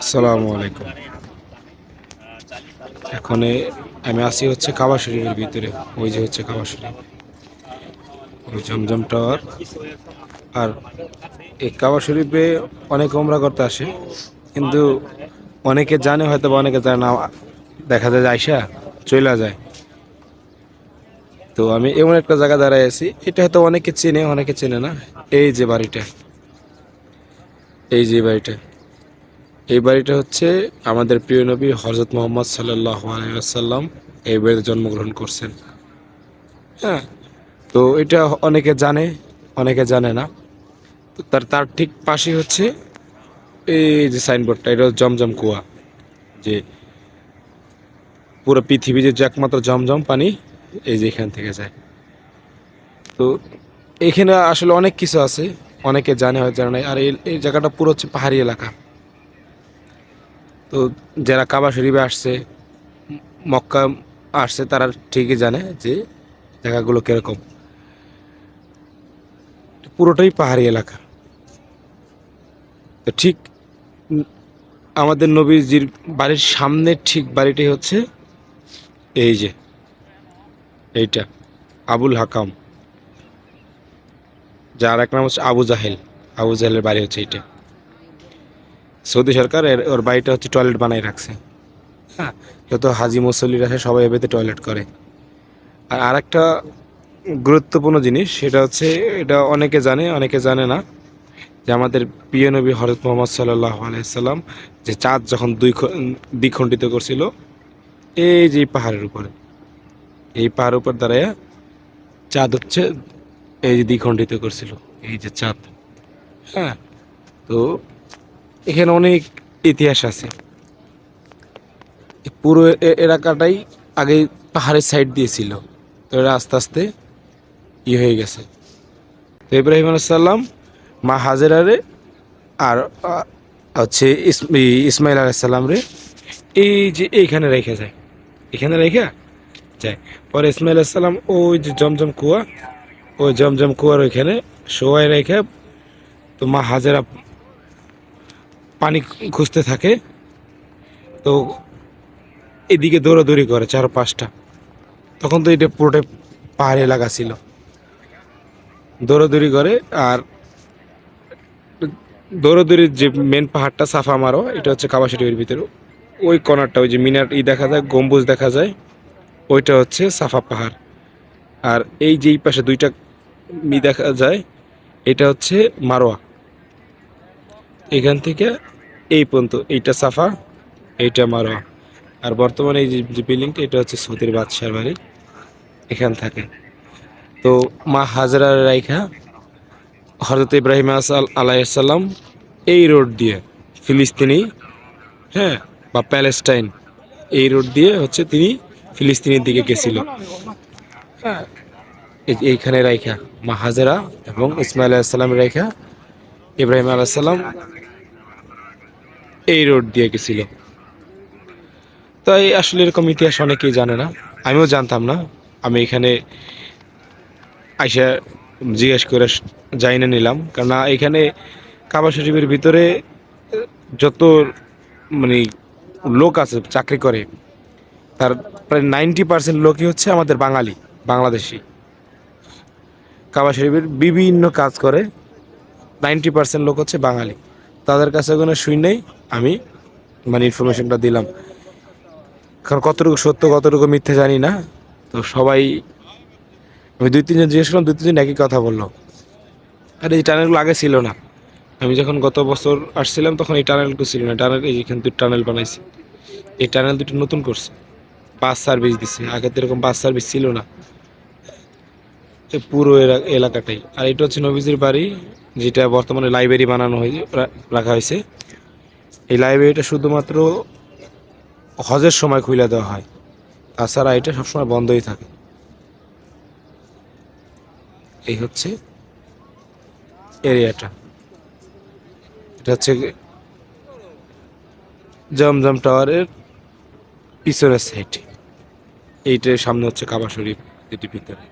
আসসালামু আলাইকুম। এখন আমি আসি হচ্ছে কাবা শরীফের ভিতরে ওই যে হচ্ছে কাবা শরীফ। ওই জমজম টাওয়ার। আর এই কাবা শরীফে অনেক ওমরা করতে আসে কিন্তু অনেকে জানে হয়তো বা অনেকে জানে না দেখা যায় আইসা চলে যায়। তো আমি এমন একটা জায়গা দাঁড়ায় আছি এটা হয়তো অনেকে চেনে অনেকে চেনে না। এই যে বাড়িটা এই যে বাড়িটা। এই বাড়িটা হচ্ছে আমাদের প্রিয় নবী হজরত মোহাম্মদ সাল্লাহ আলাইসাল্লাম এই বাড়িতে জন্মগ্রহণ করছেন। হ্যাঁ তো এটা অনেকে জানে অনেকে জানে না। তো তার তার ঠিক পাশেই হচ্ছে এই যে সাইনবোর্ডটা এটা জমজম কুয়া। যে পুরো পৃথিবী যে একমাত্র জমজম পানি, এই যে এখান থেকে যায়। তো এখানে আসলে অনেক কিছু আছে, অনেকে জানে হয়তো জানে আর এই জায়গাটা পুরো হচ্ছে পাহাড়ি এলাকা। তো যারা কাবা শরীফে আসছে, মক্কা আসছে, তারা ঠিকই জানে যে জায়গাগুলো কীরকম। পুরোটাই পাহাড়ি এলাকা। তো ঠিক আমাদের নবীজির বাড়ির সামনে ঠিক বাড়িটাই হচ্ছে এই যে, এইটা, আবুল হাকাম। যার এক নাম হচ্ছে আবু জাহেল। আবু জাহেলের বাড়ি হচ্ছে এইটা। সৌদি সরকার ওর বাড়িটা হচ্ছে টয়লেট বানাই রাখছে। হ্যাঁ যত হাজি মুসল্লিরা আসে সবাই এবেতে টয়লেট করে। আর আরেকটা গুরুত্বপূর্ণ জিনিস, সেটা হচ্ছে, এটা অনেকে জানে অনেকে জানে না, যে আমাদের প্রিয় নবী হরত মোহাম্মদ সাল্লাহ আলাইসাল্লাম যে চাঁদ যখন দুই দ্বিখণ্ডিত করছিল, এই যে পাহাড়ের উপরে, এই পাহাড়ের উপর দাঁড়ায় চাঁদ হচ্ছে এই যে দ্বিখণ্ডিত করছিল, এই যে চাঁদ। হ্যাঁ তো এখানে অনেক ইতিহাস আছে। পুরো এলাকাটাই আগে পাহাড়ের সাইড দিয়েছিল তো এরা আস্তে আস্তে ই হয়ে গেছে। তো ইব্রাহিম আলাইসাল্লাম মা হাজেরারে আর হচ্ছে ইসমাইল আলাইসাল্লাম রে, এই যে এইখানে রেখে যায়। এখানে রেখে যায়। পরে ইসমাইল আলাইসাল্লাম ওই যে জমজম কুয়া, ওই জমজম কুয়ার ওইখানে শোয়াই রেখে তো মা হাজেরা পানি খুঁজতে থাকে। তো এদিকে দৌড়াদৌড়ি করে চার পাঁচটা তখন তো এটা পুরোটাই পাহাড়ি এলাকা ছিল। দৌড়াদৌড়ি করে আর দৌড়াদৌড়ির যে মেন পাহাড়টা সাফা মারো, এটা হচ্ছে কাবা শরীফের ভিতরে। ওই কর্নারটা ওই যে মিনার ই দেখা যায়, গম্বুজ দেখা যায়, ওইটা হচ্ছে সাফা পাহাড়। আর এই যে এই পাশে দুইটা মি দেখা যায়, এটা হচ্ছে মারোয়া। এখান থেকে এই পর্যন্ত এইটা সাফা, এইটা মারোয়া আর বর্তমানে এই যে বিল্ডিংটা, এটা হচ্ছে সৌদির বাদশার বাড়ি। এখান থাকে। তো মা হাজরা রাইখা হজরত ইব্রাহিম আসাল আলাইসাল্লাম এই রোড দিয়ে ফিলিস্তিনি হ্যাঁ বা প্যালেস্টাইন, এই রোড দিয়ে হচ্ছে তিনি ফিলিস্তিনের দিকে গেছিল। হ্যাঁ এই- এইখানে রাইখা, মা হাজরা এবং ইসমাইল আলাইসাল্লাম রাইখা, ইব্রাহিম আলাইসাল্লাম এই রোড দিয়ে গেছিল। তাই আসলে এরকম ইতিহাস অনেকেই জানে না। আমিও জানতাম না। আমি এখানে আইসা জিজ্ঞেস করে যাই না নিলাম। কারণ এখানে কাবা শরীফের ভিতরে যত মানে লোক আছে, চাকরি করে, তার প্রায় নাইনটি পার্সেন্ট লোকই হচ্ছে আমাদের বাঙালি, বাংলাদেশি। কাবা শরীফের বিভিন্ন কাজ করে, নাইনটি পার্সেন্ট লোক হচ্ছে বাঙালি। তাদের কাছে কোনো শুনেই আমি মানে ইনফরমেশনটা দিলাম। কারণ কতটুকু সত্য, কতটুকু মিথ্যে জানি না। তো সবাই, আমি দুই তিনজন জিজ্ঞেস করলাম দুই তিনজন একই কথা বলল। আর, এই টানেলগুলো আগে ছিল না। আমি যখন গত বছর আসছিলাম, তখন এই টানেলগুলো ছিল না। টানেল এই যেখানে দুটো টানেল বানাইছে। এই টানেল দুটো নতুন করছে। বাস সার্ভিস দিছে। আগে তো এরকম বাস সার্ভিস ছিল না। পুরো এলা- এলাকাটাই। আর এটা হচ্ছে নবীজির বাড়ি। যেটা বর্তমানে লাইব্রেরি বানানো হয়েছে রাখা হয়েছে এই লাইব্রেরিটা শুধুমাত্র হজের সময় খুলে দেওয়া হয়। তাছাড়া এটা সবসময় বন্ধই থাকে। এই হচ্ছে এরিয়াটা এটা হচ্ছে জমজম টাওয়ারের পিছনের সাইড এইটার সামনে হচ্ছে কাবা শরীফ, এটির ভিতরে।